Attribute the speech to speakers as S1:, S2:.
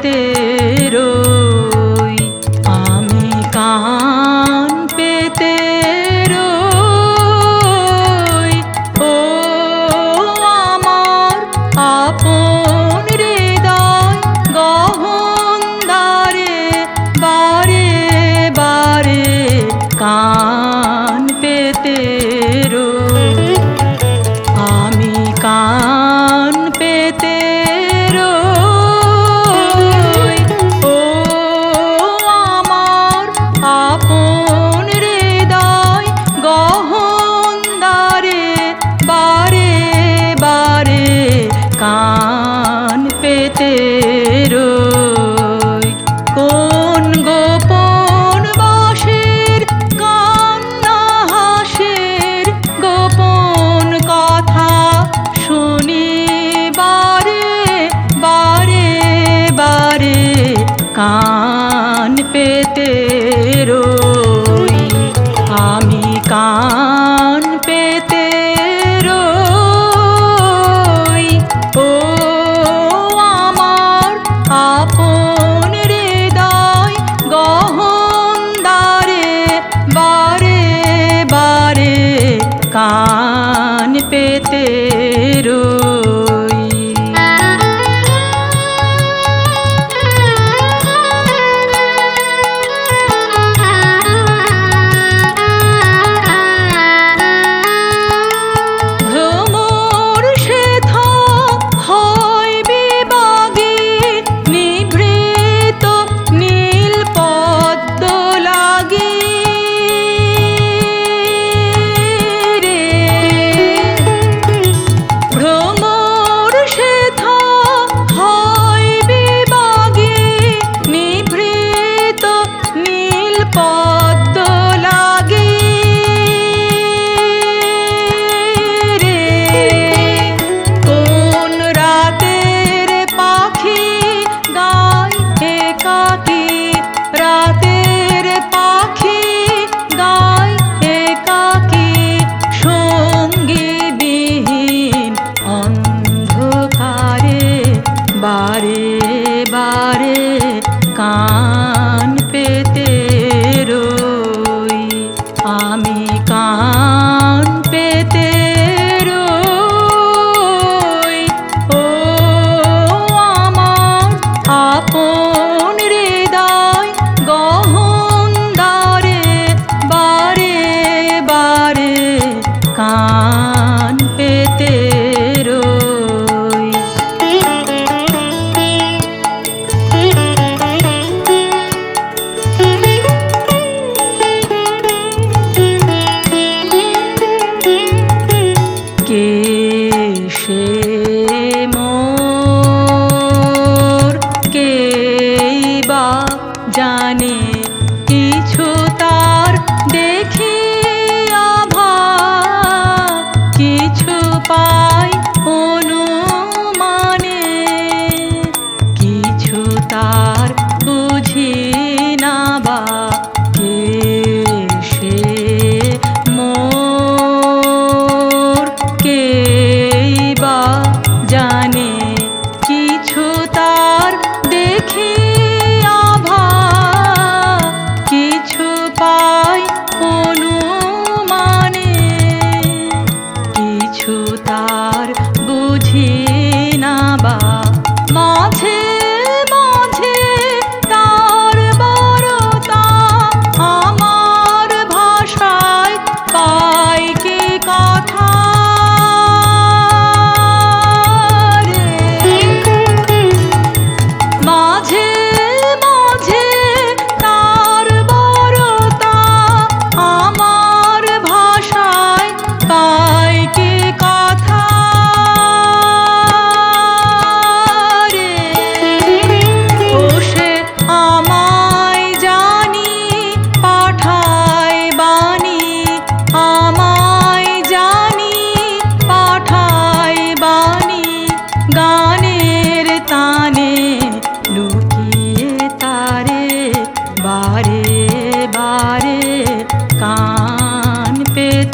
S1: este কান পেতে রই। আমি কান পেতে রই। ও আমার আপন হৃদয় গহন দ্বারে, বারে বারে কান পেতে রই। আমি কান পেতে পা